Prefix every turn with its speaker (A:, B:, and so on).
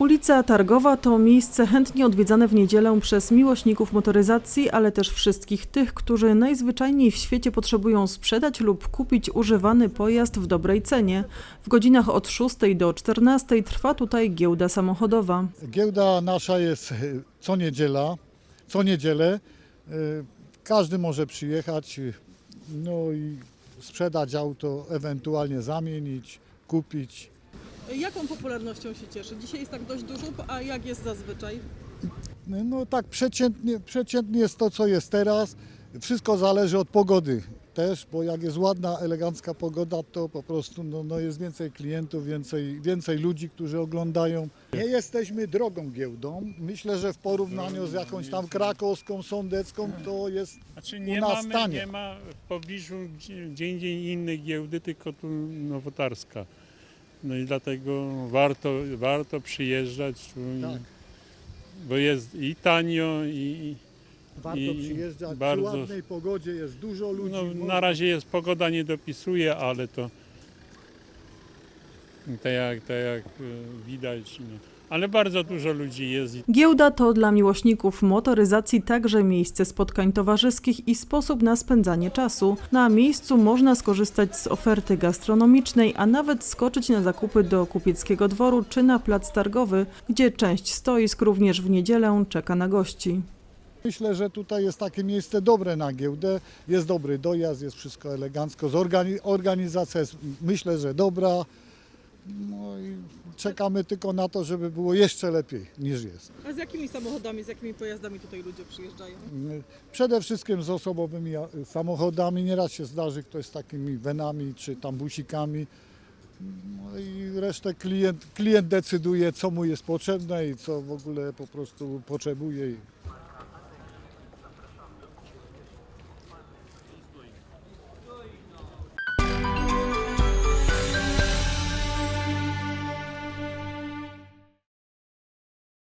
A: Ulica Targowa to miejsce chętnie odwiedzane w niedzielę przez miłośników motoryzacji, ale też wszystkich tych, którzy najzwyczajniej w świecie potrzebują sprzedać lub kupić używany pojazd w dobrej cenie. W godzinach od 6 do 14 trwa tutaj giełda samochodowa.
B: Giełda nasza jest e, co niedziela, co niedzielę. E, Każdy może przyjechać, e, no i sprzedać auto, ewentualnie zamienić, kupić.
A: Jaką popularnością się cieszy? Dzisiaj jest tak dość dużo, a jak jest zazwyczaj?
B: No tak przeciętnie, przeciętnie jest to, co jest teraz. Wszystko zależy od pogody też, bo jak jest ładna, elegancka pogoda, to po prostu no, no jest więcej klientów, więcej, więcej ludzi, którzy oglądają. Nie jesteśmy drogą giełdą. Myślę, że w porównaniu z jakąś tam krakowską, sądecką, to jest
C: Znaczy
B: u
C: nie,
B: nas
C: mamy,
B: tanie.
C: nie ma w pobliżu gdzie gdzie indziej innej giełdy, tylko tu nowotarska. No i dlatego warto, warto przyjeżdżać,
B: Tak.
C: bo jest i tanio, i
B: warto
C: I
B: przyjeżdżać.
C: bardzo-
B: Przy ładnej pogodzie jest dużo ludzi.
C: no,
B: można-
C: na razie jest pogoda nie dopisuje, ale to tak jak, tak jak e, widać. No. Ale bardzo dużo ludzi jest i
A: Giełda to dla miłośników motoryzacji także miejsce spotkań towarzyskich i sposób na spędzanie czasu. Na miejscu można skorzystać z oferty gastronomicznej, a nawet skoczyć na zakupy do kupieckiego dworu czy na plac targowy, gdzie część stoisk również w niedzielę czeka na gości.
B: Myślę, że tutaj jest takie miejsce dobre na giełdę. Jest dobry dojazd, jest wszystko elegancko. Organizacja jest myślę, że dobra. No i czekamy tylko na to, żeby było jeszcze lepiej niż jest.
A: A z jakimi samochodami, z jakimi pojazdami tutaj ludzie przyjeżdżają?
B: Przede wszystkim z osobowymi samochodami. Nieraz się zdarzy ktoś z takimi wenami czy tam busikami. No i resztę klient, klient decyduje, co mu jest potrzebne i co w ogóle po prostu potrzebuje.